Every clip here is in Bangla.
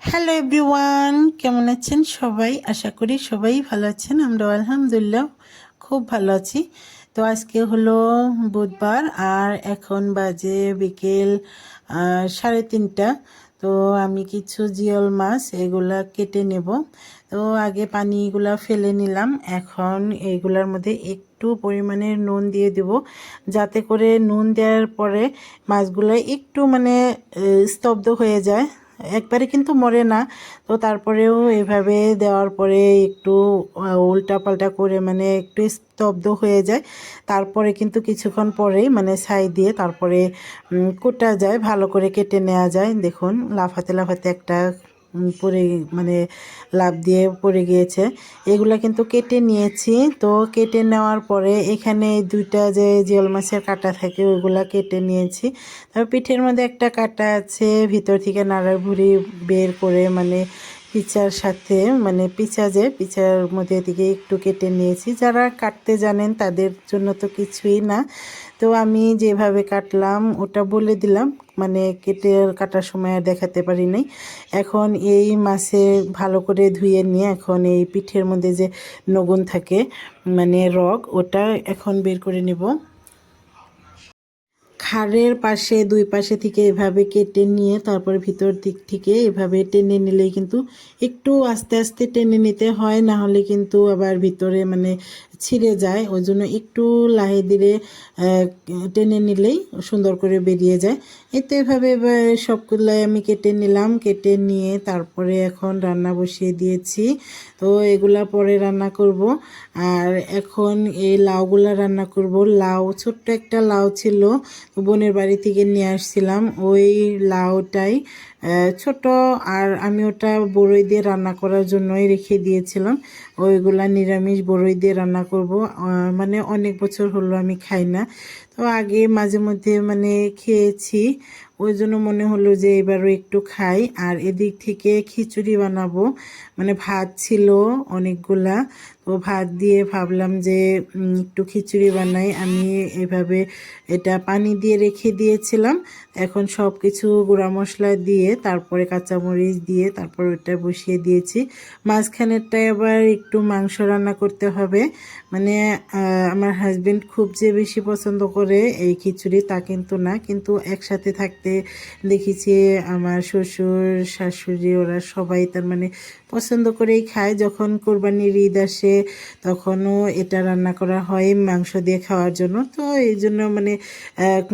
হ্যালো এভরিওয়ান কেমন আছেন সবাই? আশা করি সবাই ভালো আছেন। আমরা আলহামদুলিল্লাহ খুব ভালো আছি। তো আজকে হলো বুধবার আর এখন বাজে বিকেল সাড়ে তিনটা। তো আমি কিছু জিয়ল মাছ এগুলা কেটে নেব। তো আগে পানিগুলা ফেলে নিলাম। এখন এইগুলার মধ্যে একটু পরিমাণে নুন দিয়ে দেব। যাতে করে নুন দেওয়ার পরে মাছগুলো একটু মানে স্তব্ধ হয়ে যায়। একবারে কিন্তু মরে না। তো তারপরেও এভাবে দেওয়ার পরে একটু উল্টা পাল্টা করে মানে একটু স্তব্ধ হয়ে যায়। তারপরে কিন্তু কিছুক্ষণ পরেই মানে ছাই দিয়ে তারপরে কোটা যায়, ভালো করে কেটে নেওয়া যায়। দেখুন, লাফাতে লাফাতে একটা পড়ে মানে লাভ দিয়ে পড়ে গিয়েছে। এগুলো কিন্তু কেটে নিয়েছি। তো কেটে নেওয়ার পরে এখানে দুইটা যে জিওল মাছের কাটা থাকে, ওইগুলা কেটে নিয়েছি। তারপর পিঠের মধ্যে একটা কাটা আছে, ভিতর থেকে নাড়ার ভুড়ি বের করে মানে পিচার সাথে মানে পিচা যে পিচার মধ্যে দিকে একটু কেটে নিয়েছি। যারা কাটতে জানেন তাদের জন্য তো কিছুই না। তো আমি যেভাবে কাটলাম, ওটা বলে দিলাম। মানে কেটে কাটার সময় আর দেখাতে পারি নাই। এখন এই মাছে ভালো করে ধুয়ে নিয়ে এখন এই পিঠের মধ্যে যে নগুন থাকে মানে রগ, ওটা এখন বের করে নিব। খাড়ের পাশে, দুই পাশে থেকে এভাবে কেটে নিয়ে তারপর ভিতর দিক থেকে এভাবে টেনে নিলেই কিন্তু একটু আস্তে আস্তে টেনে নিতে হয়, না হলে কিন্তু আবার ভিতরে মানে ছিঁড়ে যায়, ওই জন্য একটু লাহে ধীরে টেনে নিলেই সুন্দর করে বেরিয়ে যায়। এতে এভাবে সবগুলাই আমি কেটে নিলাম, কেটে নিয়ে তারপরে এখন রান্না বসিয়ে দিয়েছি। তো এগুলা পরে রান্না করব। আর এখন এই লাউগুলা রান্না করব। লাউ, ছোট্ট একটা লাউ ছিল বোনের বাড়ি থেকে নিয়ে আসছিলাম। ওই লাউটাই ছোট আর আমি ওটা বড়ই দিয়ে রান্না করার জন্যই রেখে দিয়েছিলাম। ওইগুলা নিরামিষ বড়ই দিয়ে রান্না করব। মানে অনেক বছর হলো আমি খাই না। তো আগে মাঝে মধ্যে মানে খেয়েছি। ওই জন্য মনে হলো যে এবারও একটু খাই। আর এদিক থেকে খিচুড়ি বানাবো। মানে ভাত ছিল অনেকগুলা। তো ভাত দিয়ে ভাবলাম যে একটু খিচুড়ি বানাই। আমি এভাবে এটা পানি দিয়ে রেখে দিয়েছিলাম। এখন সব কিছু গুঁড়া মশলা দিয়ে, তারপরে কাঁচামরিচ দিয়ে, তারপর ওটা বসিয়ে দিয়েছি। মাঝখানেরটায় আবার একটু মাংস রান্না করতে হবে। মানে আমার হাজবেন্ড খুব যে বেশি পছন্দ করে এই খিচুড়ি তা কিন্তু না। কিন্তু একসাথে থাকতে দেখেছি আমার শ্বশুর, শাশুড়ি ওরা সবাই তার মানে পছন্দ করেই খায়। যখন কোরবানির ঈদ আসে তখনও এটা রান্না করা হয় মাংস দিয়ে খাওয়ার জন্য। তো এই জন্য মানে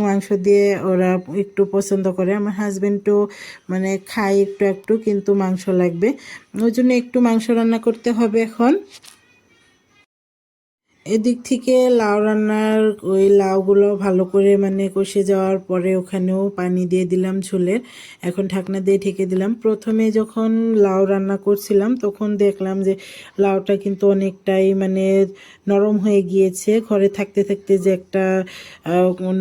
মাংস দিয়ে ওরা একটু পছন্দ করে। আমার হাজব্যান্ডও মানে খায় একটু একটু, কিন্তু মাংস লাগবে। ওই জন্য একটু মাংস রান্না করতে হবে এখন। এদিক থেকে লাউ রান্নার ওই লাউগুলো ভালো করে মানে কষে যাওয়ার পরে ওখানেও পানি দিয়ে দিলাম ঝোলের। এখন ঢাকনা দিয়ে ঢেকে দিলাম। প্রথমে যখন লাউ রান্না করছিলাম, তখন দেখলাম যে লাউটা কিন্তু অনেকটাই মানে নরম হয়ে গিয়েছে। ঘরে থাকতে থাকতে যে একটা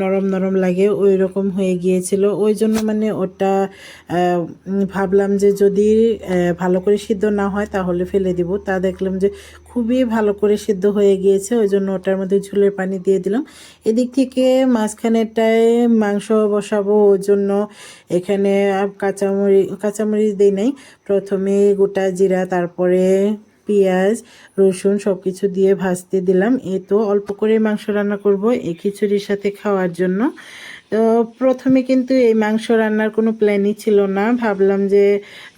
নরম নরম লাগে ওই রকম হয়ে গিয়েছিল। ওই জন্য মানে ওটা ভাবলাম যে যদি ভালো করে সিদ্ধ না হয় তাহলে ফেলে দিব। তা দেখলাম যে খুবই ভালো করে সিদ্ধ হয়ে গিয়েছে, ওই জন্য ওটার মধ্যে ঝোলের পানি দিয়ে দিলাম। এদিক থেকে মাঝখানেরটায় মাংস বসাবো, ওই জন্য এখানে কাঁচামরিচ কাঁচামরিচ দিই নাই। প্রথমে গোটা জিরা, তারপরে পেঁয়াজ, রসুন সব কিছু দিয়ে ভাজতে দিলাম। এ তো অল্প করে মাংস রান্না করব এই খিচুড়ির সাথে খাওয়ার জন্য। তো প্রথমে কিন্তু এই মাংস রান্নার কোনো প্ল্যানই ছিল না। ভাবলাম যে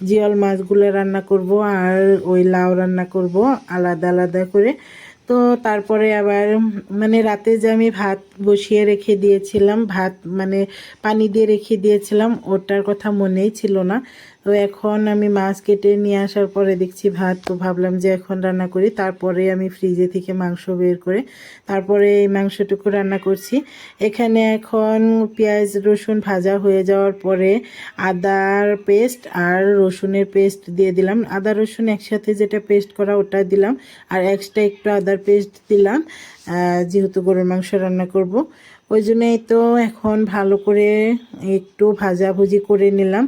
জিয়ল মাছগুলো রান্না করব আর ওই লাউ রান্না করব আলাদা আলাদা করে। তো তারপরে আবার মানে রাতে যে আমি ভাত বসিয়ে রেখে দিয়েছিলাম, ভাত মানে পানি দিয়ে রেখে দিয়েছিলাম, ওটার কথা মনেই ছিল না। তো এখন আমি মাছ কেটে নিয়ে আসার পরে দেখছি ভাত, তো ভাবলাম যে এখন রান্না করি। তারপরে আমি ফ্রিজে থেকে মাংস বের করে তারপরে এই মাংসটুকু রান্না করছি। এখানে এখন পেঁয়াজ, রসুন ভাজা হয়ে যাওয়ার পরে আদার পেস্ট আর রসুনের পেস্ট দিয়ে দিলাম। আদা, রসুন একসাথে যেটা পেস্ট করা ওটা দিলাম আর এক্সট্রা একটু আদার পেস্ট দিলাম। যেহেতু গরুর মাংস রান্না করব। ওই জন্যই তো এখন ভালো করে একটু ভাজাভুজি করে নিলাম।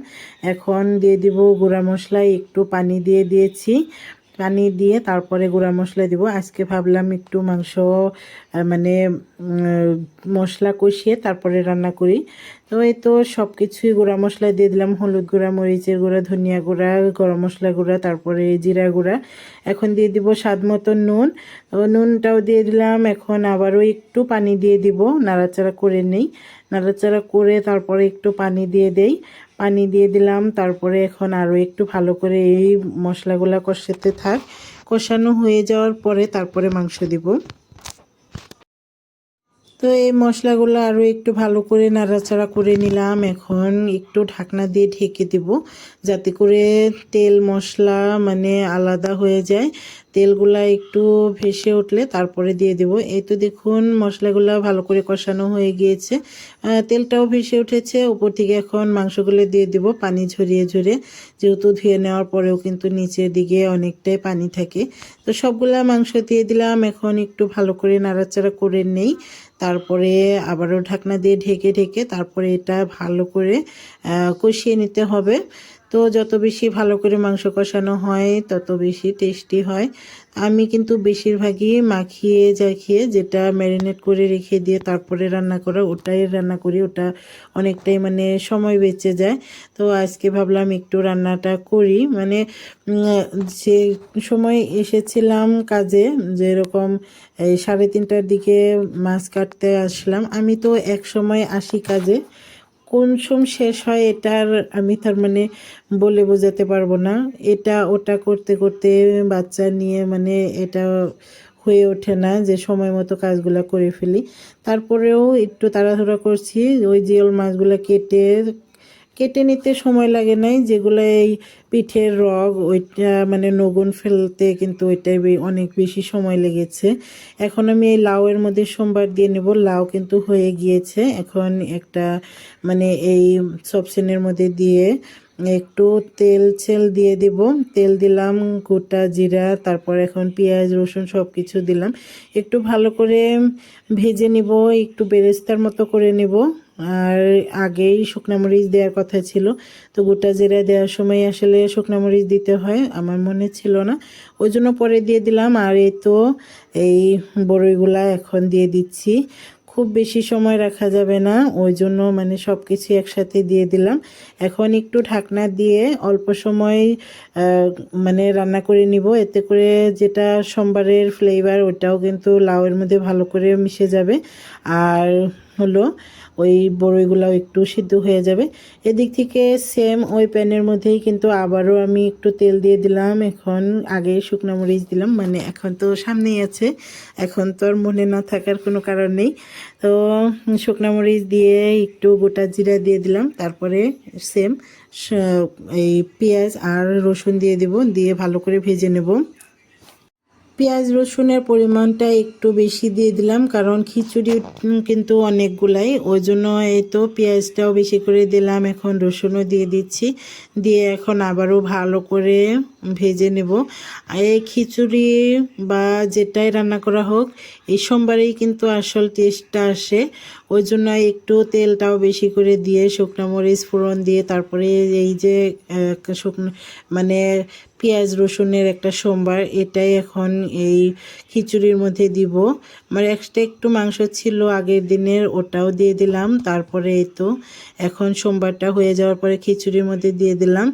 এখন দিয়ে দিব গুঁড়া মশলা, একটু পানি দিয়ে দিয়েছি। পানি দিয়ে তারপরে গুঁড়া মশলা দিব। আজকে ভাবলাম একটু মাংস মানে মশলা কষিয়ে তারপরে রান্না করি। তো এই তো সব কিছুই গুঁড়া মশলা দিয়ে দিলাম। হলুদ গুঁড়া, মরিচের গুঁড়া, ধনিয়া গুঁড়া, গরম মশলা গুঁড়া, তারপরে জিরা গুঁড়া। এখন দিয়ে দিব স্বাদ মতো নুন। নুনটাও দিয়ে দিলাম। এখন আবারও একটু পানি দিয়ে দিব। নাড়াচাড়া করে নেই। নাড়াচাড়া করে তারপরে একটু পানি দিয়ে দেই। পানি দিয়ে দিলাম। তারপরে এখন আরও একটু ভালো করে এই মশলাগুলো কষাতে থাক। কষানো হয়ে যাওয়ার পরে তারপরে মাংস দিব। তো এই মশলাগুলো আরও একটু ভালো করে নাড়াচাড়া করে নিলাম। এখন একটু ঢাকনা দিয়ে ঢেকে দেব যাতে করে তেল মশলা মানে আলাদা হয়ে যায়। তেলগুলা একটু ভেসে উঠলে তারপরে দিয়ে দেব। এই তো দেখুন মশলাগুলো ভালো করে কষানো হয়ে গিয়েছে। তেলটাও ভেসে উঠেছে। উপর থেকে এখন মাংসগুলো দিয়ে দেব পানি ঝরিয়ে ঝরে। যেহেতু ধুয়ে নেওয়ার পরেও কিন্তু নিচের দিকে অনেকটাই পানি থাকে। তো সবগুলা মাংস দিয়ে দিলাম। এখন একটু ভালো করে নাড়াচাড়া করে নেই। তারপরে আবারও ঢাকনা দিয়ে ঢেকে ঢেকে তারপরে এটা ভালো করে কষিয়ে নিতে হবে। তো যত বেশি ভালো করে মাংস কষানো হয়, তত বেশি টেস্টি হয়। আমি কিন্তু বেশিরভাগই মাখিয়ে জাখিয়ে যেটা ম্যারিনেট করে রেখে দিয়ে তারপরে রান্না করা, ওটাই রান্না করি। ওটা অনেকটাই মানে সময় বেঁচে যায়। তো আজকে ভাবলাম একটু রান্নাটা করি। মানে যে সময় এসেছিলাম কাজে, যেরকম সাড়ে তিনটার দিকে মাছ কাটতে আসলাম। আমি তো এক সময় আসি কাজে। কোন সোম শেষ হয় এটার আমি তার মানে বলে বোঝাতে পারব না। এটা, ওটা করতে করতে বাচ্চা নিয়ে মানে এটা হয়ে ওঠে না যে সময় মতো কাজগুলো করে ফেলি। তারপরেও একটু তাড়াহুড়া করছি, ওই জিওল মাছগুলো কেটে কেটে নিতে সময় লাগে নাই, যেগুলো এই পিঠের রগ, ওইটা মানে নগুন ফেলতে কিন্তু ওইটাই অনেক বেশি সময় লেগেছে। এখন আমি এই লাউয়ের মধ্যে সোমবার দিয়ে নেব। লাউ কিন্তু হয়ে গিয়েছে। এখন একটা মানে এই সবসেনের মধ্যে দিয়ে একটু তেল ছেল দিয়ে দিব। তেল দিলাম, গোটা জিরা, তারপর এখন পেঁয়াজ, রসুন সব কিছু দিলাম। একটু ভালো করে ভেজে নিব, একটু বেরেস্তার মতো করে নেব। আর আগেই শুকনো মরিচ দেওয়ার কথা ছিল। তো গোটা জিরা দেওয়ার সময় আসলে শুকনো মরিচ দিতে হয়, আমার মনে ছিল না। ওই জন্য পরে দিয়ে দিলাম, আর এই তো এই বড়ইগুলা এখন দিয়ে দিচ্ছি। খুব বেশি সময় রাখা যাবে না, ওই জন্য মানে সব কিছু একসাথে দিয়ে দিলাম। এখন একটু ঢাকনা দিয়ে অল্প সময় মানে রান্না করে নিব। এতে করে যেটা সোমবারের ফ্লেভার ওটাও কিন্তু লাউয়ের মধ্যে ভালো করে মিশে যাবে। আর হলো ওই বড়ইগুলাও একটু সিদ্ধ হয়ে যাবে। এদিক থেকে সেম ওই প্যানের মধ্যেই কিন্তু আবারও আমি একটু তেল দিয়ে দিলাম। এখন আগে শুকনো মরিচ দিলাম মানে এখন তো সামনেই আছে। এখন তো আর মনে না থাকার কোনো কারণ নেই। তো শুকনো মরিচ দিয়ে একটু গোটা জিরা দিয়ে দিলাম। তারপরে সেম এই পেঁয়াজ আর রসুন দিয়ে দেব, দিয়ে ভালো করে ভেজে নেব। পেঁয়াজ রসুনের পরিমাণটা একটু বেশি দিয়ে দিলাম, কারণ খিচুড়ি কিন্তু অনেকগুলাই। ওই জন্য এই তো পেঁয়াজটাও বেশি করে দিলাম, এখন রসুনও দিয়ে দিচ্ছি। দিয়ে এখন আবারও ভালো করে ভেজে নেব। এই খিচুড়ি বা যেটাই রান্না করা হোক, এই সোমবারেই কিন্তু আসল টেস্টটা আসে। ওই জন্য একটু তেলটাও বেশি করে দিয়ে শুকনো মরিচ ফোড়ন দিয়ে তারপরে এই যে শুকনো মানে পেঁয়াজ রসুনের একটা সোমবার, এটাই এখন এই খিচুড়ির মধ্যে দিব। আমার এক্সট্রা একটু মাংস ছিল আগের দিনের, ওটাও দিয়ে দিলাম। তারপরে এই তো এখন সোমবারটা হয়ে যাওয়ার পরে খিচুড়ির মধ্যে দিয়ে দিলাম।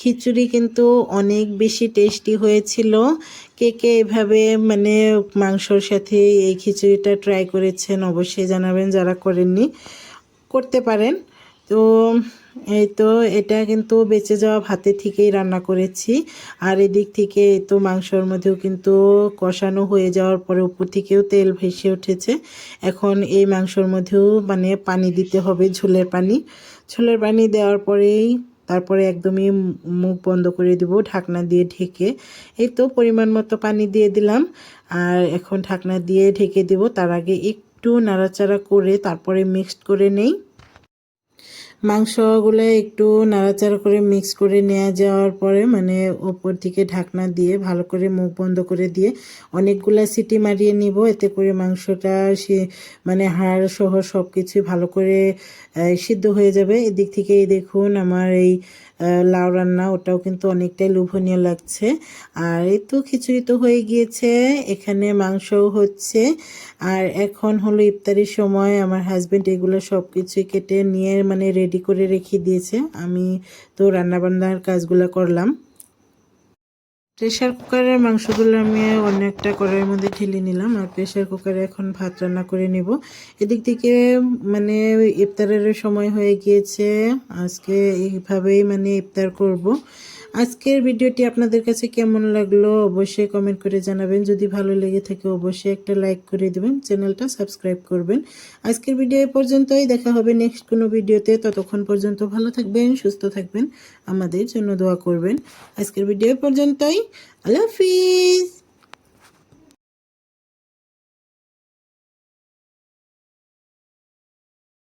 খিচুড়ি কিন্তু অনেক বেশি টেস্টি হয়েছিল। কে কে এভাবে মানে মাংসর সাথে এই খিচুড়িটা ট্রাই করেছেন অবশ্যই জানাবেন যারা করেননি, করতে পারেন। তো এই তো এটা কিন্তু বেঁচে যাওয়া ভাতে থেকেই রান্না করেছি। আর এদিক থেকে তো মাংসর মধ্যেও কিন্তু কষানো হয়ে যাওয়ার পরে উপর থেকেও তেল ভেসে উঠেছে। এখন এই মাংসর মধ্যেও মানে পানি দিতে হবে ঝোলের পানি। ঝোলের পানি দেওয়ার পরেই তারপরে একদমই মুখ বন্ধ করে দিব, ঢাকনা দিয়ে ঢেকে। এই তো পরিমাণ মতো পানি দিয়ে দিলাম। আর এখন ঢাকনা দিয়ে ঢেকে দেবো। তার আগে একটু নাড়াচাড়া করে তারপরে মিক্সড করে নেই। মাংসগুলো একটু নাড়াচাড়া করে মিক্স করে নেওয়া যাওয়ার পরে মানে ওপর থেকে ঢাকনা দিয়ে ভালো করে মুখ বন্ধ করে দিয়ে অনেকগুলা সিটি মারিয়ে নিব। এতে করে মাংসটা সে মানে হাড় সহ সব কিছু ভালো করে সিদ্ধ হয়ে যাবে। এদিক থেকে এই দেখুন আমার এই লাউ রান্না, ওটাও কিন্তু অনেকটাই লোভনীয় লাগছে। আর এই তো খিচুড়ি তো হয়ে গিয়েছে, এখানে মাংসও হচ্ছে। আর এখন হলো ইফতারির সময়, আমার হাজবেন্ড এগুলো সব কিছুই কেটে নিয়ে মানে রেডি করে রেখে দিয়েছে। আমি তো রান্নাবান্নার কাজগুলো করলাম। প্রেশার কুকারের মাংসগুলো আমি অনেকটা কড়াইয়ের মধ্যে ঠেলে নিলাম আর প্রেশার কুকারে এখন ভাত রান্না করে নিব। এদিক থেকে মানে ইফতারের সময় হয়ে গিয়েছে। আজকে এইভাবেই মানে ইফতার করব। আজকের ভিডিওটি আপনাদের কাছে কেমন লাগল অবশ্যই কমেন্ট করে জানাবেন। যদি ভালো লেগে থাকে অবশ্যই একটা লাইক করে দেবেন, চ্যানেলটা সাবস্ক্রাইব করবেন। আজকের ভিডিও এ পর্যন্তই, দেখা হবে নেক্সট কোনো ভিডিওতে ততক্ষণ পর্যন্ত ভালো থাকবেন, সুস্থ থাকবেন, আমাদের জন্য দোয়া করবেন। আজকের ভিডিও পর্যন্তই, আল্লাহ হাফিজ।